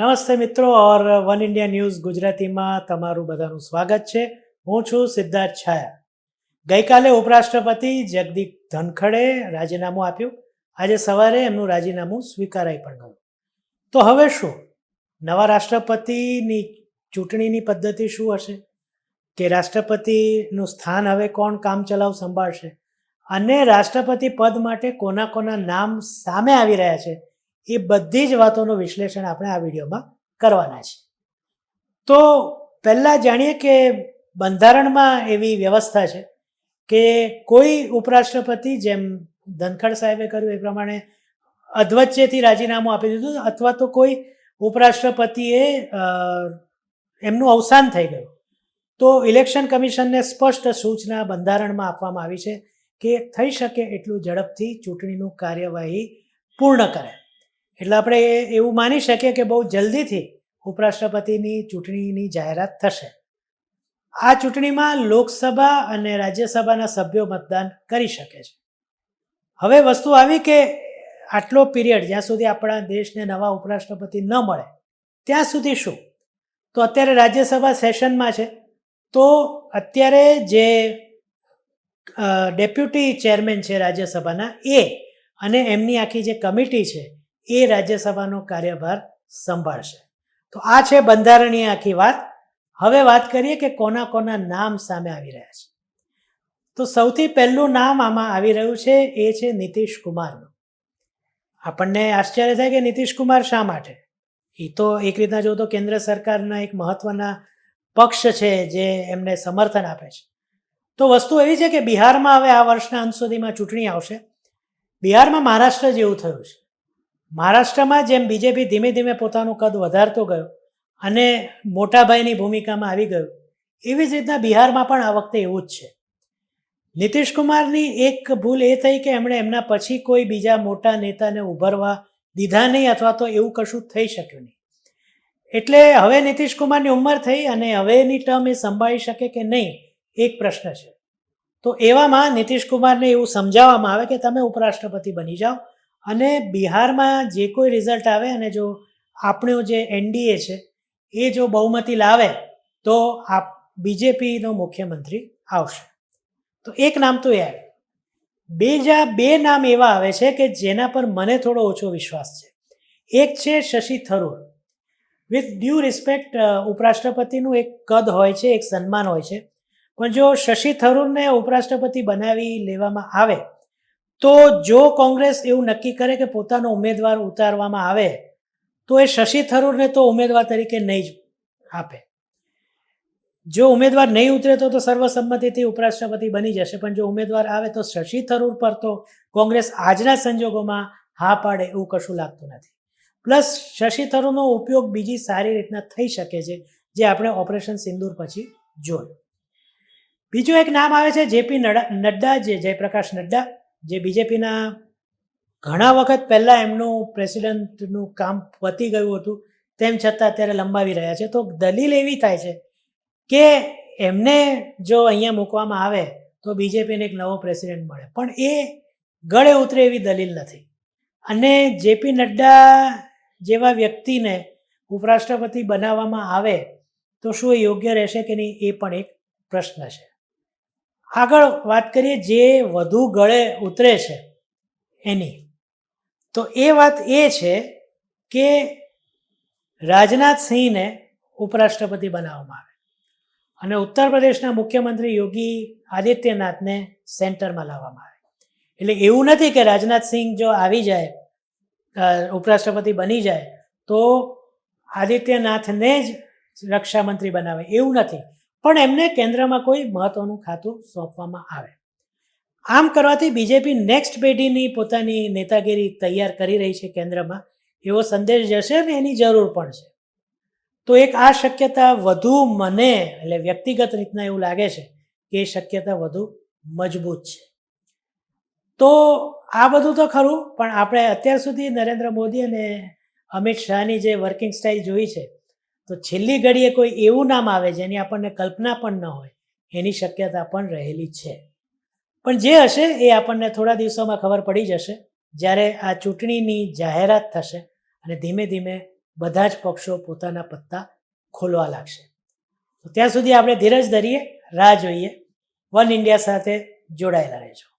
નમસ્તે મિત્રો, ઓર one India news ગુજરાતીમાં તમારું બધાનું સ્વાગત છે. હું છું સિદ્ધાર્થ છાયા. ગઈકાલે ઉપરાષ્ટ્રપતિ જગદીપ ધનખડે રાજીનામું આપ્યું. આજે સવારે એમનું રાજીનામું સ્વીકારાઈ પણ ગયું. તો હવે શું? નવા રાષ્ટ્રપતિની ચૂંટણીની પદ્ધતિ શું હશે? કે રાષ્ટ્રપતિનું સ્થાન હવે કોણ કામચલાઉ સંભાળશે? અને રાષ્ટ્રપતિ પદ માટે કોના કોના નામ સામે આવી રહ્યા છે? એ બધી જ વાતોનું વિશ્લેષણ આપણે આ વિડીયોમાં કરવાના છે. તો પહેલાં જાણીએ કે બંધારણમાં એવી વ્યવસ્થા છે કે કોઈ ઉપરાષ્ટ્રપતિ જેમ ધનખડ સાહેબે કર્યું એ પ્રમાણે અધવચ્ચેથી રાજીનામું આપી દીધું અથવા તો કોઈ ઉપરાષ્ટ્રપતિએ એમનું અવસાન થઈ ગયું. તો ઇલેક્શન કમિશનને સ્પષ્ટ સૂચના બંધારણમાં આપવામાં આવી છે કે થઈ શકે એટલું ઝડપથી ચૂંટણીનું કાર્યવાહી પૂર્ણ કરે. એટલે આપણે એવું માની શકીએ કે બહુ જલ્દીથી ઉપરાષ્ટ્રપતિની ચૂંટણીની જાહેરાત થશે. આ ચૂંટણીમાં લોકસભા અને રાજ્યસભાના સભ્યો મતદાન કરી શકે છે. હવે વસ્તુ આવી કે આટલો પીરિયડ જ્યાં સુધી આપણા દેશને નવા ઉપરાષ્ટ્રપતિ ન મળે, ત્યાં સુધી શું? તો અત્યારે રાજ્યસભા સેશનમાં છે. તો અત્યારે જે ડેપ્યુટી ચેરમેન છે રાજ્યસભાના એ અને એમની આખી જે કમિટી છે એ રાજ્યસભાનો કાર્યભાર સંભાળશે. તો આ છે બંધારણીય આખી વાત. હવે વાત કરીએ કે કોના કોના નામ સામે આવી રહ્યા છે. તો સૌથી પહેલું નામ આમાં આવી રહ્યું છે, એ છે નીતિશ કુમારનું. આપણને આશ્ચર્ય થાય કે નીતિશ કુમાર શા માટે? એ તો એક રીતના જો તો કેન્દ્ર સરકારના એક મહત્વના પક્ષ છે જે એમને સમર્થન આપે છે. તો વસ્તુ એવી છે કે બિહારમાં હવે આ વર્ષના અંત સુધીમાં ચૂંટણી આવશે. બિહારમાં મહારાષ્ટ્ર જેવું થયું છે. મહારાષ્ટ્રમાં જેમ બીજેપી ધીમે ધીમે પોતાનું કદ વધારતો ગયો અને મોટાભાઈની ભૂમિકામાં આવી ગયું, એવી જ રીતના બિહારમાં પણ આ વખતે એવું જ છે. નીતિશ કુમારની એક ભૂલ એ થઈ કે એમણે એમના પછી કોઈ બીજા મોટા નેતાને ઉભરવા દીધા નહીં અથવા તો એવું કશું થઈ શક્યું નહીં. એટલે હવે નીતિશ કુમારની ઉંમર થઈ અને હવેની ટર્મ એ સંભાળી શકે કે નહીં, એક પ્રશ્ન છે. તો એવામાં નીતિશ કુમારને એવું સમજાવવામાં આવે કે તમે ઉપરાષ્ટ્રપતિ બની જાઓ અને બિહારમાં જે કોઈ રિઝલ્ટ આવે અને જો આપણું જે એનડીએ છે, એ જો બહુમતી લાવે, તો આપ, બીજેપીનો મુખ્યમંત્રી આવશે. તો એક નામ તો એ આવે. બીજા બે નામ એવા આવે છે કે જેના પર મને થોડો ઓછો વિશ્વાસ છે. એક છે Shashi Tharoor. With due respect ઉપરાષ્ટ્રપતિનું એક કદ હોય છે, એક સન્માન હોય છે. પણ જો શશી થરૂરને ઉપરાષ્ટ્રપતિ બનાવી લેવામાં આવે તો જો કોંગ્રેસ એવું નક્કી કરે કે પોતાનો ઉમેદવાર ઉતારવામાં આવે, તો એ શશી થરૂરને તો ઉમેદવાર તરીકે નહીં જ આપે. જો ઉમેદવાર નહીં ઉતરે તો સર્વસંમતિથી ઉપરાષ્ટ્રપતિ બની જશે. પણ જો ઉમેદવાર આવે તો શશી થરૂર પર તો કોંગ્રેસ આજના સંજોગોમાં હા પાડે એવું કશું લાગતું નથી. પ્લસ શશી થરૂરનો ઉપયોગ બીજી સારી રીતના થઈ શકે છે, જે આપણે ઓપરેશન સિંદૂર પછી જોયું. બીજું એક નામ આવે છે, જેપી નડ્ડા, જે જયપ્રકાશ નડ્ડા. જે બીજેપીના ઘણા વખત પહેલાં એમનું પ્રેસિડેન્ટનું કામ પતી ગયું હતું, તેમ છતાં અત્યારે લંબાવી રહ્યા છે. તો દલીલ એવી થાય છે કે એમને જો અહીંયા મૂકવામાં આવે તો બીજેપીને એક નવો પ્રેસિડેન્ટ મળે. પણ એ ગળે ઉતરે એવી દલીલ નથી. અને જેપી નડ્ડા જેવા વ્યક્તિને ઉપરાષ્ટ્રપતિ બનાવવામાં આવે તો શું યોગ્ય રહેશે કે નહીં એ પણ એક પ્રશ્ન છે. આગળ વાત કરીએ જે વધુ ગળે ઉતરે છે એની. તો એ વાત એ છે કે રાજનાથ સિંહને ઉપરાષ્ટ્રપતિ બનાવવામાં આવે. અને ઉત્તર પ્રદેશના મુખ્યમંત્રી યોગી આદિત્યનાથને સેન્ટરમાં લાવવામાં આવે. એટલે એવું નથી કે રાજનાથ સિંહ જો આવી જાય ઉપરાષ્ટ્રપતિ બની જાય, તો આદિત્યનાથને જ રક્ષામંત્રી બનાવે. એવું નથી. પણ એમને કેન્દ્રમાં કોઈ મહત્વનું ખાતું સોંપવામાં આવે. આમ કરવાથી બીજેપી નેક્સ્ટ પેઢીની પોતાની નેતાગીરી તૈયાર કરી રહી છે કેન્દ્રમાં. એવો સંદેશ જશે અને એની જરૂર પણ છે. તો એક આ શક્યતા વધુ મને એટલે વ્યક્તિગત રીતના એવું લાગે છે કે એ શક્યતા વધુ મજબૂત છે. તો આ બધું તો ખરું, પણ આપણે અત્યાર સુધી નરેન્દ્ર મોદી અને અમિત શાહની જે વર્કિંગ સ્ટાઇલ જોઈ છે તો છેલ્લી ઘડીએ કોઈ એવું નામ આવે જેની આપણને કલ્પના પણ ન હોય, એની શક્યતા પણ રહેલી છે. પણ જે હશે એ આપણને થોડા દિવસોમાં ખબર પડી જશે, જ્યારે આ ચૂંટણીની જાહેરાત થશે અને ધીમે ધીમે બધા જ પક્ષો પોતાના પત્તા ખોલવા લાગશે. તો ત્યાં સુધી આપણે ધીરજ ધરીએ, રાહ જોઈએ, વન ઇન્ડિયા સાથે જોડાયેલા રહેજો.